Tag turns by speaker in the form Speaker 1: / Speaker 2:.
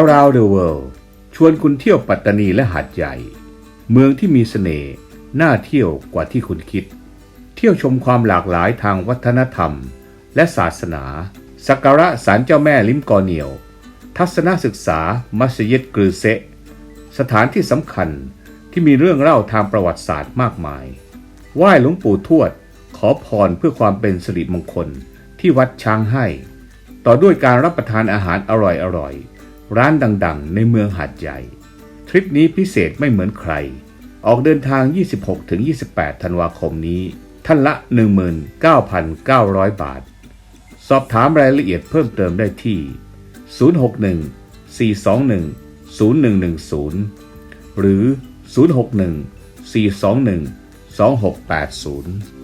Speaker 1: Around the World ชวนคุณเที่ยวปัตตานีและหาดใหญ่ เมืองที่มีเสน่ห์น่าเที่ยวกว่าที่คุณคิด เที่ยวชมความหลากหลายทางวัฒนธรรม และศาสนา สักการะศาลเจ้าแม่ลิมกอเหนียว ทัศนศึกษามัสยิดกรือเซะสถานที่สำคัญที่มีเรื่องเล่าทางประวัติศาสตร์มากมาย ไหว้หลวงปู่ทวด ขอพรเพื่อความเป็นสิริมงคลที่วัดช้างให้ ต่อด้วยการรับประทานอาหารอร่อยๆ ร้านดังๆ ในเมืองหาดใหญ่ ทริปนี้พิเศษไม่เหมือนใคร ออกเดินทาง 26-28 ธันวาคมนี้ ท่านละ 19,900 บาท สอบถามรายละเอียดเพิ่มเติมได้ที่ 061 421 0110 หรือ 061 421 2680